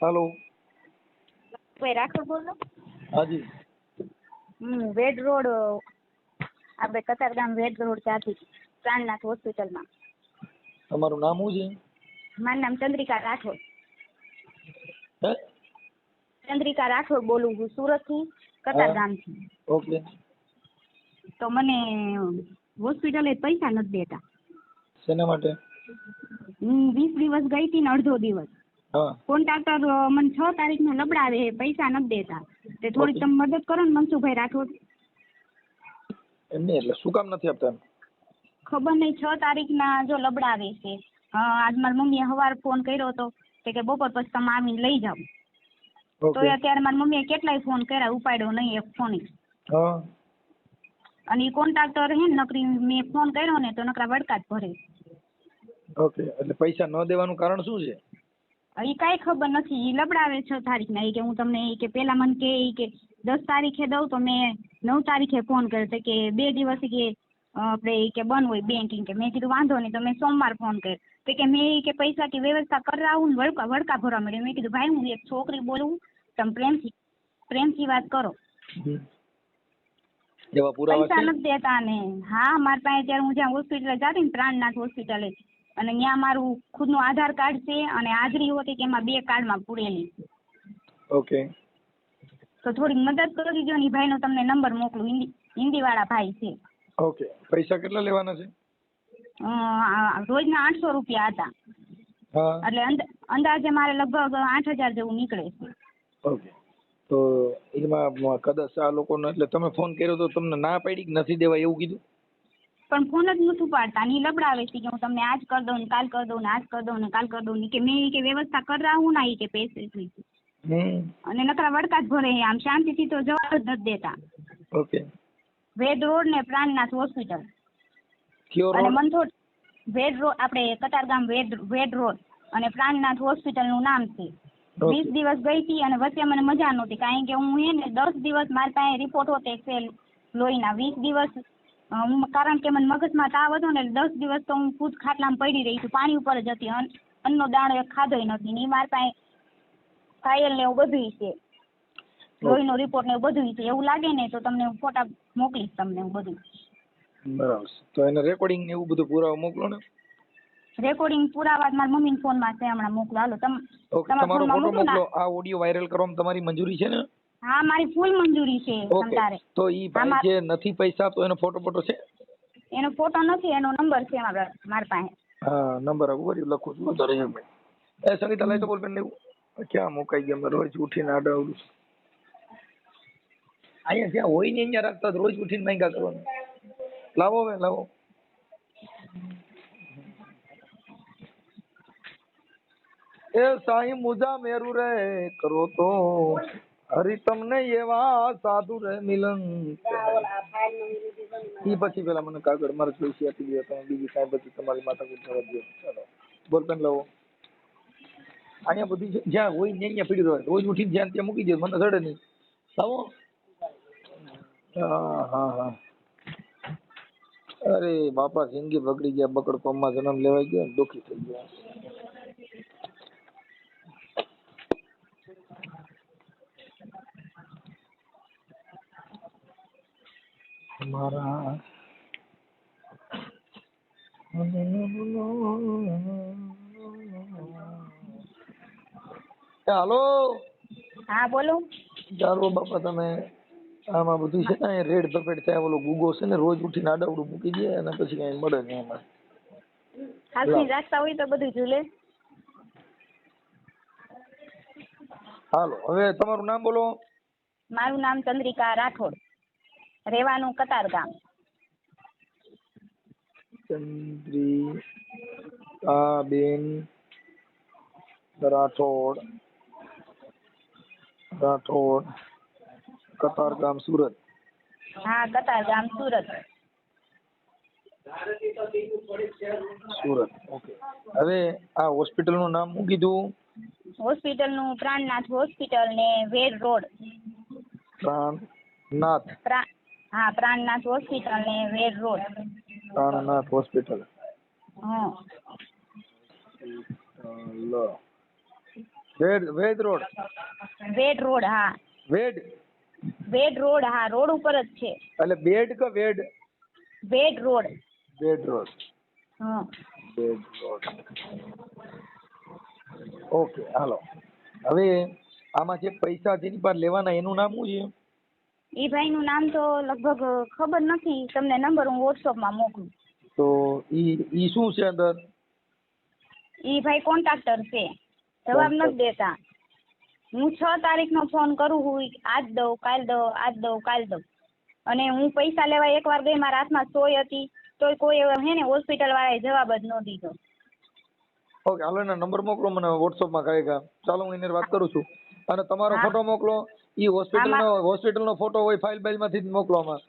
હાલો. ભાઈ રાઠોડ બોલો? હાજી. હમ વેડ રોડ આપણે કતારગામ વેડ રોડ ત્યાંથી પ્રાણનાથ હોસ્પિટલમાં. તમારું નામ શું છે? મારું નામ ચંદ્રિકા રાઠોડ. ચંદ્રિકા રાઠોડ બોલું છું સુરતથી કતારગામથી ઓકે. તો મને હોસ્પિટલે પૈસા નથી દેતા. શેના માટે? હું વીસ દિવસ ગઈ હતી ને અડધો દિવસ. હા કોન્ટ્રાક્ટર મને છ તારીખનો લબડાવે પૈસા નથી દેતા. તે થોડીક તમે મદદ કરો ને મનસુખભાઈ રાઠોડ. એમને એટલે શું કામ નથી આપતા ખબર નહીં છ તારીખના જો લબડાવે છે. આજ મારી મમ્મીએ સવારે ફોન કર્યો હતો તે કે બપોર પછી તમે આવીને લઈ જાઓ. તો અત્યારે મારી મમ્મીએ કેટલાય ફોન કર્યા ઉપાડ્યો નહીં એક ફોન હા. અને એ કોન્ટ્રાક્ટર હે નકરી મેં ફોન કર્યો ને તો નકરા વડકા જ ભરે. ઓકે એટલે પૈસા ન દેવાનું કારણ શું છે? એ કાંઈ ખબર નથી એ લબડાવે છ તારીખના ઈ કે હું તમને ઈ કે પેલા મને કે ઈ કે દસ તારીખે દઉં તો મેં નવ તારીખે ફોન કર્યો તો કે બે દિવસ કે આપણે ઈ કે બંધ હોય બેંકિંગ કે મેં કીધું વાંધો નહીં તો મેં સોમવાર ફોન કર્યો. તો કે મેં ઈ કે પૈસા की વ્યવસ્થા કરાવું ને વડકા વડકા ભરવા મળ્યો. મેં કીધું ભાઈ હું એક છોકરી બોલું તમે પ્રેમથી પ્રેમથી વાત કરો. પૈસા નથી દેતા ને. હા મારી પાસે ત્યારે હું જ્યાં હોસ્પિટલે જાતી ને પ્રાણનાથ હોસ્પિટલે અને ત્યાં મારું ખુદનું આધાર કાર્ડ છે અને હાજરી હોતી કે એમાં બે કાર્ડમાં પૂરેલી. છે ઓકે. તો થોડીક મદદ કરી દીજો ને ભાઈનો તમને નંબર મોકલું. હિન્દી વાળા ભાઈ છે. ઓકે. પૈસા કેટલા લેવાના છે? રોજના આઠસો રૂપિયા હતા. એટલે અંદાજે મારે લગભગ આઠ હજાર જેવું નીકળે છે. ઓકે. તો એમાં કદાચ આ લોકોને એટલે તમે ફોન કર્યો તો તમને ના પાડી કે નથી દેવા એવું કીધું? પણ ફોન જ નથી ઉપાડતા ની લબડાવે છે કે હું તમને આજ કરી દઉં ને કાલ કરી દઉં ને આજ કરી દઉં ને કાલ કરી દઉં ને કે મેં કે વ્યવસ્થા કરા હું ના કે પૈસે થી અને નકરા વડકા જ ભરે આમ શાંતિથી તો જવાબ જ નથી દેતા. ઓકે. વેદ રોડ ને પ્રાણનાથ હોસ્પિટલ. અને મંથોડ વેડ રોડ આપણે કતારગામ વેદ વેદ રોડ અને પ્રાણનાથ હોસ્પિટલનું નામ છે. વીસ દિવસ ગઈ હતી અને વચ્ચે મને મજા નહોતી કારણ કે હું હે ને દસ દિવસ મારી પાસે રિપોર્ટ હોતે છે લોહીના. વીસ દિવસ હું કારણ કે મને મગજમાં તાવ હતો ને દસ દિવસ તો હું ખુદ ખાટલામાં પડી રહી છું. પાણી ઉપર જ હતી. અન્ન અન્નનો દાણો એક ખાધોય નથી. ને મારી પાસે ફાયલ ને એવું બધું છે. લોહીનો રિપોર્ટ ને એવું બધું છે. એવું લાગે ને તો તમને હું ફોટા મોકલીશ તમને હું બધું. બરાબર તો એને રેકોર્ડિંગ ને એવું બધું પુરાવા મોકલો ને? રેકોર્ડિંગ પુરાવા મારા મમ્મી ફોનમાં છે હમણાં મોકલો. હાલો તમ તમારા ફોટો મોકલો મોકલો. આ ઓડિયો વાયરલ કરવામાં તમારી મંજૂરી છે ને? હા મારી ફૂલ મંજૂરી છે ઓકે તો ઈ ભાઈ જે નથી પૈસા તો એનો ફોટો ફોટો છે? એનો ફોટો નથી એનો નંબર છે મારા મારી પાસે. હા નંબર ઉપર લખું છું તો રહે એ સરિતા લઈ તો બોલ પેન લેવું. ક્યાં મુકાઈ ગયા મેં રોજ ઉઠીને આડાવડું અહીંયા જ્યાં હોય ને અહીંયા રાખતા રોજ ઉઠીને માંગ્યા કરવાનું. લાવો હવે લાવો. એ સાઈ મુજા મેરુ રે કરો તો. હરી તમને એવા સાધુ રે મિલન ઈ પછી પેલા મને કાગળ મારે પૈસા આપી દે તમે બીજી કાંઈ બધી તમારી માથા કૂટ થવા દો ચાલો બોલ પેન લાવો અહીંયા બધી છે- જ્યાં હોય ને અહીંયા પડી રહે રોજ ઉઠીને જ્યાં ત્યાં મૂકી દે મને ચડે નહીં લાવો હા હા હા અરે બાપા જિંદગી બગડી ગયા બકડ કોમમાં જન્મ લેવાઈ ગયો ને દુઃખી થઈ ગયા મારા હાલો? હા બોલો. ચાલો બાપા તમે આમાં બધું છે ને રેડ પપેટ થાય ઓલો ગુગો છે ને રોજ ઉઠીને આડાવડું મૂકી દે અને પછી કઈ મળે નહીં એમાં. હાલથી રાખતા હોય તો બધું ઝૂલે. હાલો હવે તમારું નામ બોલો. મારું નામ ચંદ્રિકા રાઠોડ. રહેવાનું કતારગામ ચંદ્રિકા બેન રાઠોડ રાઠોડ કતારગામ સુરત. હા કતારગામ સુરત. સુરત ઓકે હવે આ હોસ્પિટલનું નામ શું કીધું? હોસ્પિટલનું પ્રાણનાથ હોસ્પિટલ ને વેર રોડ. પ્રાણનાથ. પ્રા હા પ્રાણનાથ હોસ્પિટલ ને વેર રોડ. પ્રાણનાથ હોસ્પિટલ. હા. લ. વેડ વેદ રોડ. વેડ રોડ હા. વેડ વેડ રોડ હા રોડ ઉપર જ છે. એટલે બેડ કે વેડ? વેડ રોડ. બેડ રોડ. હા. બેડ રોડ. ઓકે હાલો. હવે આમાં જે પૈસા જેની પાસે લેવાના એનું નામ શું છે? એ ભાઈનું નામ તો લગભગ ખબર નથી. તમને નંબર હું વોટ્સઅપમાં મોકલું. તો ઈ ઈ શું છે અંદર? ઈ ભાઈ કોન્ટ્રાક્ટર છે. જવાબ નથી દેતા. હું છ તારીખનો ફોન કરું હું આજ દઉં કાલ દઉં આજ દઉં કાલ દઉં. અને હું પૈસા લેવા એકવાર ગઈ મારા હાથમાં સોય હતી તોય કોઈ હે ને હોસ્પિટલ વાળાએ જવાબ જ ન દીધો. ઓકે હાલો એના નંબર મોકલો મને વોટ્સઅપમાં કાંઈ ચાલો હું એને વાત કરું છું. અને તમારો ફોટો મોકલો. ઈ હોસ્પિટલનો હોસ્પિટલનો ફોટો હોય ફાઇલ બાઇલમાંથી જ મોકલવામાં.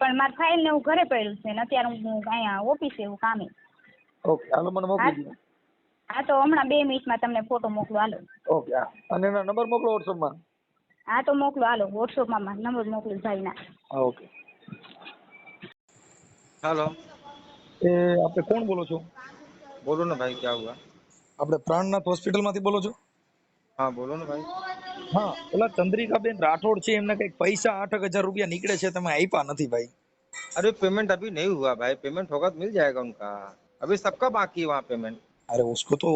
પણ મારી ફાઇલ ને હું ઘરે પડ્યું છે ને અત્યારે હું અહીંયા ઓફિસે હું કામે. ઓકે હાલો મને મોકલી દો. હા તો હમણાં બે મિનિટમાં તમને ફોટો મોકલો હાલો. ઓકે હા. અને એનો નંબર મોકલો વોટ્સઅપ વોટ્સઅપમાં હા તો મોકલો હાલો. વોટ્સઅપમાં નંબર મોકલો ભાઈના ઓકે હાલો. એ આપણે કોણ બોલો છો? બોલો ને ભાઈ ક્યાં હુઆ આપણે પ્રાણનાથ હોસ્પિટલમાંથી બોલો છો? હા બોલો ને ભાઈ. હા ઓલા ચંદ્રિકાબેન રાઠોડ છે એમને કંઈક પૈસા આઠ હજાર રૂપિયા નીકળે છે તમે આપ્યા નથી ભાઈ अरे पेमेंट अभी नहीं हुआ भाई पेमेंट होगा तो मिल जाएगा उनका अभी सबका बाकी है वहाँ पेमेंट अरे उसको तो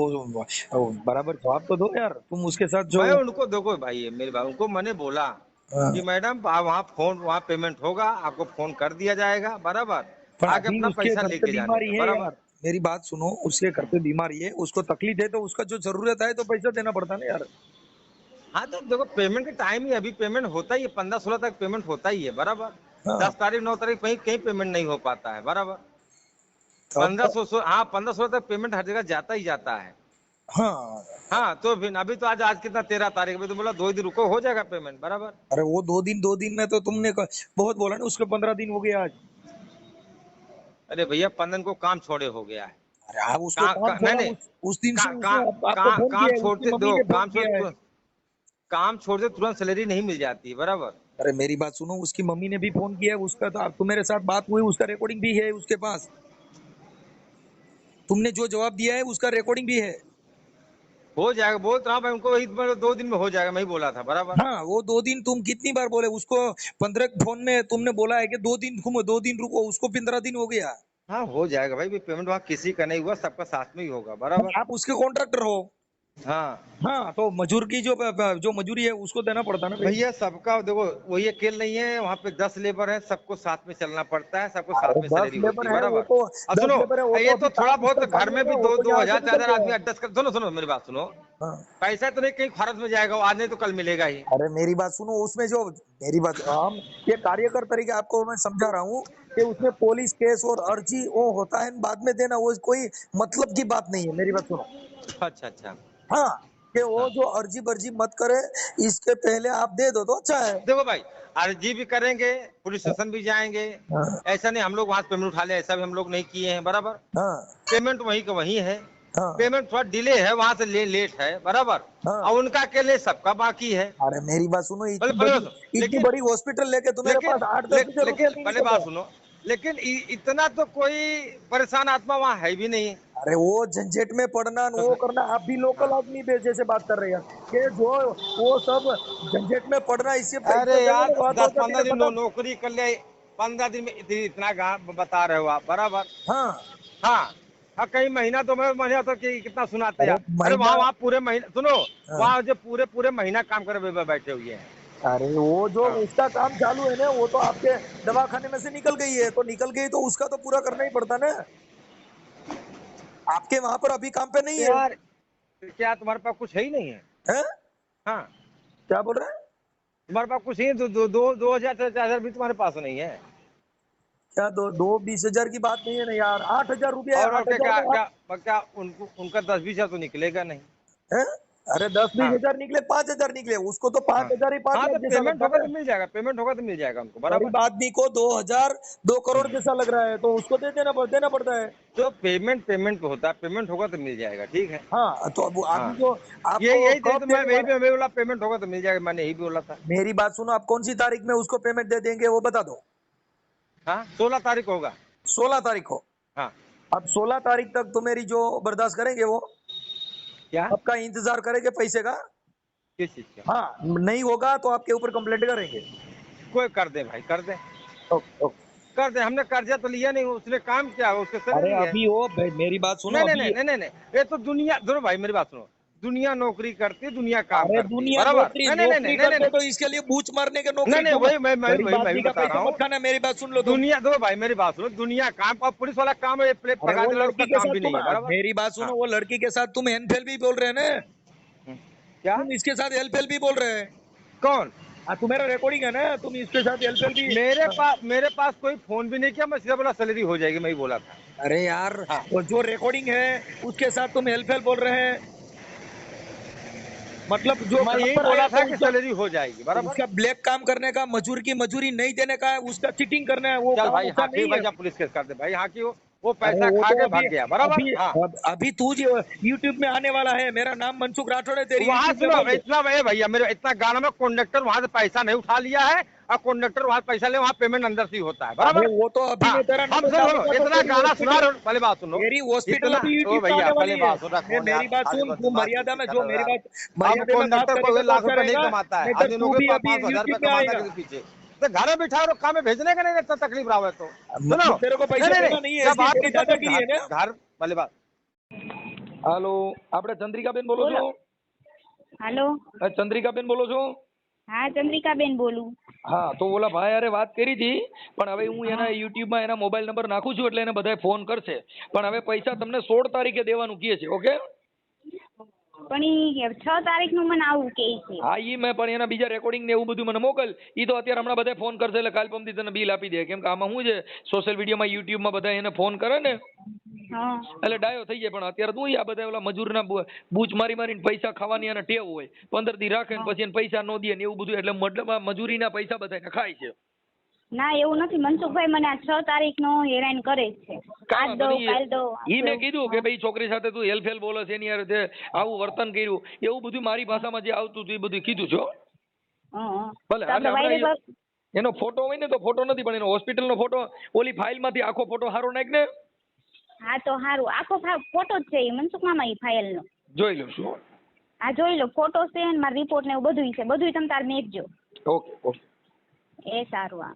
बराबर जवाब तो दो यार तुम उसके साथ जो मैं उनको देखो भाई ये मेरे भाई उनको मैंने बोला हाँ। कि मैडम आप वहाँ फोन वहाँ पेमेंट होगा आपको फोन कर दिया जाएगा बराबर पर आगे अभी अपना उसके पैसा घर पे लेके जाने बीमारी का, है बराबर यार मेरी बात सुनो उसके घर पे बीमारी है उसको तकलीफ है तो उसका जो जरूरत है तो पैसा देना पड़ता है ना यार हाँ तो देखो पेमेंट का टाइम ही अभी पेमेंट होता ही है पंद्रह सोलह तक पेमेंट होता ही है बराबर। हाँ। दस तारीख नौ तारीख कहीं कहीं पेमेंट नहीं हो पाता है बराबर। तो पंद्रह सौ सौ हाँ पंद्रह सोलह तक पेमेंट हर जगह जाता ही जाता है। हाँ। हाँ तो फिर अभी तो आज आज कितना तेरह तारीख अभी तो बोला दो दिन रुको हो जाएगा पेमेंट बराबर। अरे वो दो दिन दो दिन में तो तुमने बहुत बोला ना उसके पंद्रह दिन हो गया आज। अरे भैया पंद्रह को काम छोड़े हो गया है। अरे आप उसको काम का- छोड़ा, नहीं, उस, दिन से काम छोड़ते दो काम छोड़ते काम छोड़ते तुरंत सैलरी नहीं मिल जाती बराबर? अरे मेरी बात सुनो उसकी मम्मी ने भी फ़ोन किया उसका तो आप- तुम्हारे साथ बात हुई उसका रिकॉर्डिंग भी है उसके पास। तुमने जो जवाब दिया है उसका रिकॉर्डिंग भी है। हो जाएगा बोल रहा भाई उनको वही मतलब दो दिन में हो जाएगा मैं ही बोला था बराबर? हाँ वो दो दिन तुम कितनी बार बोले उसको पंद्रह फ़ोन में तुमने बोला है कि दो दिन घूमो दो दिन रुको उसको पंद्रह दिन हो गया। हाँ हो जाएगा भाई पेमेंट वहाँ किसी का नहीं हुआ सबका साथ में ही होगा बराबर? आप उसके कॉन्ट्रैक्टर हो। हाँ। हाँ तो मजूर की जो जो मजूरी है उसको देना पड़ता है ना भैया सबका देखो वही अकेले नहीं है वहाँ पे दस लेबर है सबको साथ में चलना पड़ता है सबको साथ में सैलरी बराबर। तो सुनो ये तो तो थोड़ा बहुत घर में भी दो दो हज़ार चार हज़ार आदमी एडजस्ट कर सुनो सुनो मेरी बात सुनो। हाँ। पैसा तो नहीं कहीं खर्च में जाएगा आज नहीं तो कल मिलेगा ही। अरे मेरी बात सुनो उसमें जो मेरी बात हम ये कार्यकर तरीके आपको मैं समझा रहा हूँ कि उसमें पुलिस केस और अर्जी वो होता है बाद में देना वो कोई मतलब की बात नहीं है मेरी बात सुनो। अच्छा अच्छा। हाँ कि वो जो अर्जी बर्जी मत करे इसके पहले आप दे दो तो अच्छा है। देखो भाई अर्जी भी करेंगे पुलिस स्टेशन भी जाएँगे। हाँ। ऐसा नहीं हम लोग वहाँ पेमेंट उठा ले ऐसा भी हम लोग नहीं किए हैं बराबर? हाँ। पेमेंट वही का वहीं है। हाँ। पेमेंट थोड़ा डिले है वहाँ से ले लेट है बराबर? हाँ। और उनका के लिए सबका बाकी है। अरे मेरी बात सुनो इतनी बड़ी हॉस्पिटल लेके तुम्हारे पास आठ लेकिन पहले बात सुनो। लेकिन इतना तो कोई परेशान आत्मा वहाँ है भी नहीं। अरे वो झंझट में पड़ना वो करना आप भी लोकल आदमी पे जैसे बात कर रहे हैं। कि जो वो सब झंझट में पड़ना इससे अरे यार दस पंद्रह दिन नौकरी कर ले पंद्रह दिन में इतनी इतना गा- बता रहे हो आप बराबर। हाँ। हाँ। हाँ कई महीना तो मैं महीना तो कि कितना सुनाते हैं अरे वहाँ वहाँ पूरे महीने सुनो हाँ। वहाँ जो पूरे पूरे महीना काम करे बैठे हुए हैं। अरे वो जो हाँ। उसका काम चालू है ना वो तो आपके दवाखाने में से निकल गई है तो निकल गई तो उसका तो पूरा करना ही पड़ता ना। आपके वहाँ पर अभी काम पे नहीं है? यार क्या तुम्हारे पास कुछ है ही नहीं है? हैं? हाँ। क्या बोल रहे हैं? तुम्हारे पास कुछ ही? दो दो दो दो हज़ार चार हज़ार भी तुम्हारे पास नहीं है। क्या दो दो बीस हज़ार की बात नहीं है ना यार? आठ हज़ार रुपया और और क्या क्या क्या क्या उनको उनका दस बीस हज़ार तो निकलेगा नहीं। हैं? अरे दस बीस हाँ। हज़ार निकले पाँच हज़ार निकले उसको तो पाँच हज़ार ही पाँच हाँ तो पेमेंट होगा तो मिल जाएगा पेमेंट होगा तो मिल जाएगा उनको बराबर। आदमी को दो हज़ार दो करोड़ जैसा लग रहा है तो उसको दे देना देना पड़ता है। तो पेमेंट पेमेंट होता है पेमेंट होगा तो मिल जाएगा ठीक है। हाँ तो अब आदमी हाँ। जो ये यही तो मैं यही मैं बोला पेमेंट होगा तो मिल जाएगा मैंने यही बोला था। मेरी बात सुनो आप कौन सी तारीख में उसको पेमेंट दे देंगे वो बता दो। हाँ सोलह तारीख होगा। सोलह तारीख को? हाँ। अब सोलह तारीख तक तो मेरी जो बर्दाश्त करेंगे वो? क्या? आपका इंतज़ार करेंगे पैसे का? किस चीज़ का हाँ नहीं होगा तो आपके ऊपर कंप्लेंट करेंगे। कोई कर दे भाई कर दे। Okay okay. कर दे हमने कर्जा तो लिया नहीं उसने काम किया उसके अरे अभी वो मेरी बात सुनो नहीं नहीं नहीं नहीं नहीं ये तो दुनिया सुनो भाई मेरी बात सुनो। दुनिया नौकरी करती है दुनिया काम अरे करती है, दुनिया बराबर? नौकरी नहीं नहीं नौकरी नहीं नहीं नहीं तो इसके लिए बूच मारने के नौकरी नहीं, नहीं, क्यों? वही मैं- मैं- वही- बात वही बता रहा हूँ। मेरी बात सुन लो दुनिया दो भाई मेरी बात सुनो दुनिया काम अब पुलिस वाला काम है प्लेट पका लड़की उसका काम भी नहीं है मेरी बात सुनो हाँ। वो लड़की के साथ तुम एनफेल भी बोल रहे हैं ना? क्या? तुम इसके साथ एलफेल भी बोल रहे हैं। कौन? हाँ तुम्हारा रिकॉर्डिंग है ना? तुम इसके साथ एलफेल भी मेरे पास मेरे पास कोई फ़ोन भी नहीं किया मैं सीधा बोला सैलरी हो जाएगी मैं ही बोला था। अरे यार हाँ। जो रिकॉर्डिंग है उसके साथ तुम एलफेल बोल रहे हैं। मतलब जो मैं यही बोला था कि सैलरी हो जाएगी बराबर उसका ब्लैक काम करने का मजूर की मजूरी नहीं देने का है उसका चिटिंग करना है वो भाई हाँ ठीक भाई है। पुलिस केस कर दे भाई हाँ की वो पैसा वो खा तो के भाग गया बराबर? अभी, हाँ। अब- अभी तू जो यूट्यूब में आने वाला है मेरा नाम मनसुख राठौड़ है तेरी वहाँ दे। इतना भैया मेरे इतना गाना में कंडक्टर वहाँ से पैसा नहीं उठा लिया है और कंडक्टर वहाँ पैसा ले वहाँ पेमेंट अंदर से ही होता है बराबर? वो तो अभी हाँ, तेरा हम सुनो तो इतना गाना सुना पहले बात सुनो। मेरी हॉस्पिटल भैया, पहले बात सुन मेरी बात सुन तू मर्यादा में जो मेरी बात मर्यादा में बात कंडक्टर को लाख रुपए नहीं कमाता है पीछे। घर में बिठा और काम में भेजने का नहीं इतना तकलीफ रहा है तो सुनो मतलब तेरे को पैसा नहीं, देना नहीं है, जब इसलिए आप तेरी दादागिरी है ना? घर पहले बात હાલો આપણે ચંદ્રિકાબેન બોલો છો હાલો અ, ચંદ્રિકાબેન બોલો છો હા ચંદ્રિકાબેન બોલું હા તો ઓલા ભાઈ હારે વાત કરી હતી પણ હવે હું એના યુટ્યુબમાં એના મોબાઈલ નંબર નાખું છું એટલે એને બધાય ફોન કરશે પણ હવે પૈસા તમને સોળ તારીખે દેવાનું કહે છે ઓકે પણ ઈ છ તારીખનું મને આવું કે છે. હા ઈ મેં પણ એના બીજા રેકોર્ડિંગ ને એવું બધું મને મોકલ. ઈ તો અત્યારે હમણાં બધા ફોન કરશે એટલે કાલ પમથી તને બિલ આપી દે. કેમ કે આમાં શું છે સોશિયલ મીડિયામાં યુટ્યુબમાં બધા એને ફોન કરે ને. એટલે ડાયો થઈ જાય પણ અત્યારે તું આ બધા ઓલા મજૂરના ના બૂચ મારી મારીને પૈસા ખાવાની અને ટેવ હોય. પંદર દી રાખે ને પછી એને પૈસા ન દે ને એવું બધું એટલે આ મજૂરીના પૈસા બધાને ખાય છે. ના એવું નથી. મનસુખભાઈ મને આ છ તારીખનો હેરાન કરે છે. આજ દો કાલ દો ઈ મેં કીધું કે ભાઈ છોકરી સાથે તું હેલફેલ બોલે છે એની હારે આવું વર્તન કર્યું એવું બધું મારી ભાષામાં જે આવતું હતું એ બધું કીધું છો હં, હં. ભલે આપણે એનો ફોટો હોય ને તો ફોટો નથી પણ એનો હોસ્પિટલનો ફોટો ઓલી ફાઇલમાંથી આખો ફોટો હારો નાખ ને. હા તો સારું આખો ફોટો જ છે એ મનસુખ મામા ફાઇલ ફાઇલનો. જોઈ લઉં છું આ જોઈ લો. ફોટો છે ને મારા રિપોર્ટ ને એવું બધું છે. બધું તમે તાર મેકજો. Okay okay. એ સારું હા